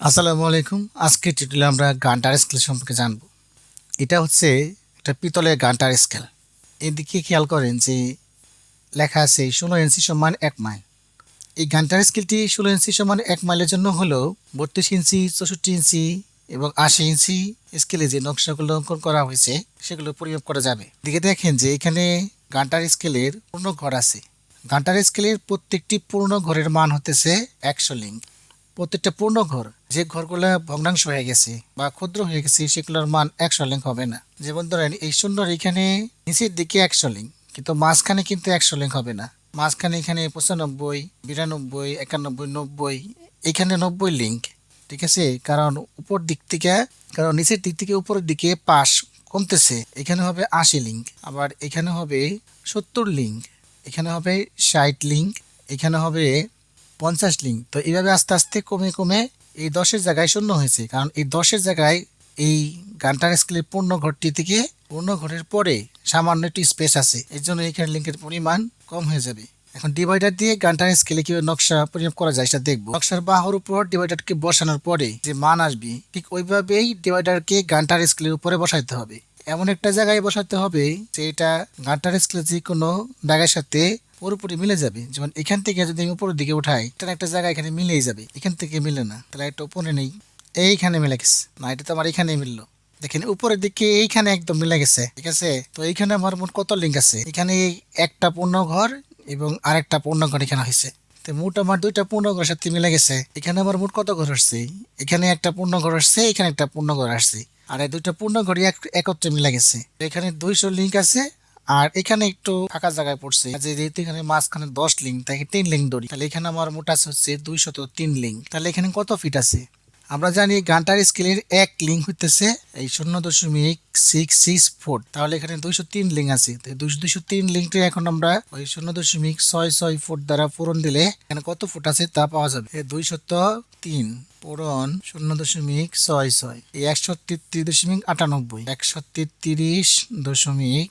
আসসালামু আলাইকুম। আজকে টিউটোরিয়ালে আমরা গানটার স্কেল সম্পর্কে জানব। এটা হচ্ছে একটা পিতলের গানটার স্কেল এদিকে খেয়াল করেন যে লেখা আছে ষোলো ইঞ্চি সমান এক মাইল এই গানটার স্কেলটি ষোলো ইঞ্চি সমান এক মাইলের জন্য হলো বত্রিশ ইঞ্চি চৌষট্টি ইঞ্চি এবং আশি ইঞ্চি স্কেলে যে নকশাগুলো অঙ্কন করা হয়েছে, সেগুলো পরিমাপ করা যাবে। দিকে দেখেন যে এখানে গানটার স্কেলের পূর্ণ ঘর আছে। গানটার স্কেলের প্রত্যেকটি পূর্ণ ঘরের মান হতেছে একশো লিঙ্ক প্রত্যেকটা পূর্ণ ঘর, যে ঘরগুলো ভগ্নাংশ হয়ে গেছে বা ক্ষুদ্র হয়ে গেছে, সেগুলোর মান একশো লিঙ্ক হবে না। যেমন ধরেন, এই সুন্দর এখানে নিচের দিকে একশো লিঙ্ক কিন্তু মাঝখানে কিন্তু একশো লিঙ্ক হবে না। মাঝখানে এখানে পঁচানব্বই, বিরানব্বই, একানব্বই, নব্বই, এখানে নব্বই লিঙ্ক ঠিক আছে? কারণ উপর দিক থেকে, কারণ নিচের দিক থেকে উপরের দিকে পাশ কমতেছে, এখানে হবে আশি লিঙ্ক আবার এখানে হবে সত্তর লিঙ্ক এখানে হবে ষাট লিঙ্ক এখানে হবে পঞ্চাশ লিঙ্ক। তো এইভাবে আস্তে আস্তে কমে কমে এই দশের জায়গায় শূন্য হয়েছে। কারণ এই দশের জায়গায় এই গানটার স্কেলের পূর্ণ ঘরটি থেকে পূর্ণ ঘরের পরে সামান্য একটু স্পেস আছে। এর জন্য এখানে লিঙ্কের পরিমাণ কম হয়ে যাবে। এখন ডিভাইডার দিয়ে গানটার স্কেলে কীভাবে নকশা পরিমাপ করা যায় সেটা দেখব। নকশার বাহুর উপর ডিভাইডারকে বসানোর পরে যে মান আসবে, ঠিক ওইভাবেই ডিভাইডারকে গানটার স্কেলের উপরে বসাইতে হবে। এমন একটা জায়গায় বসাতে হবে যে এটা গানটার স্কেলের যে কোনো জায়গার সাথে পুরোপুরি মিলে যাবে। যেমন এখান থেকে যদি আমি উপরের দিকে উঠাই এটা একটা জায়গা এখানে মিলেই যাবে। এখান থেকে মিলে না। তাহলে একটা উপরে নেই। এইখানে মিলে গেছে। না এটা তো আমার এখানে মিললো। দেখেন, উপরের দিকে এইখানে একদম মিলে গেছে। ঠিক আছে? তো এইখানে আমার মোট কত লিঙ্ক আছে? এখানে একটা পূর্ণ ঘর এবং আরেকটা পূর্ণ ঘর এখানে হয়েছে। তো মোট আমার দুইটা পূর্ণ ঘরের সাথে মিলে গেছে। এখানে আমার মোট কত ঘর আসছে? এখানে একটা পূর্ণ ঘর আসছে, এখানে একটা পূর্ণ ঘর আসছে। আর এই দুইটা পূর্ণ ঘরই একত্রে মিলে গেছে। এখানে দুইশো লিঙ্ক আছে আর এখানে একটু ফাঁকা জায়গায় পড়ছে। যেহেতু এখানে মাঝখানে দশ লিঙ্ক তাকে তিন লিঙ্ক ধরি। তাহলে এখানে আমার মোট আছে হচ্ছে দুইশত তিন লিঙ্ক। তাহলে এখানে কত ফিট আছে? আমরা জানি গানটার স্কেলের এক লিঙ্ক হইতেছে এই শূন্য দশমিক সিক্স সিক্স ফোর তাহলে এখানে দুইশো তিন লিঙ্ক আছে। দুইশো দুইশো তিন লিঙ্কটি এখন আমরা ওই শূন্য দশমিক ছয় ছয় ফুট দ্বারা পূরণ দিলে এখানে কত ফুট আছে তা পাওয়া যাবে। দুইশত তিন পূরণ শূন্য দশমিক ছয় ছয়। একশো তেত্রিশ দশমিক আটানব্বই। একশো তেত্রিশ দশমিক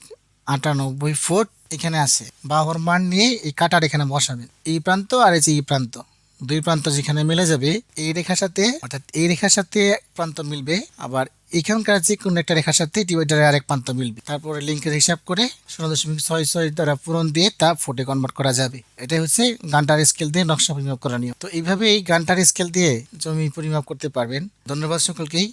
আটানব্বই ফুট এখানে আছে। বাহুর মান নিয়ে এই কাটার এখানে বসাবেন। এই প্রান্ত আর এই যে এই প্রান্ত, দুই প্রান্ত যেখানে মিলে যাবে, এই রেখার সাথে, অর্থাৎ এই রেখার সাথে প্রান্ত মিলবে, আবার এখানকার যে কোনো একটা রেখার সাথে ডিভাইডারের আরেক প্রান্ত মিলবে। তারপরে লিঙ্কের হিসাব করে শূন্য দশমিক ছয় ছয় দ্বারা পূরণ দিয়ে তা ফুটে কনভার্ট করা যাবে। এটাই হচ্ছে গানটার স্কেল দিয়ে নকশা পরিমাপ করা নিয়ম। তো এইভাবে এই গানটার স্কেল দিয়ে জমি পরিমাপ করতে পারবেন। ধন্যবাদ সকলকেই।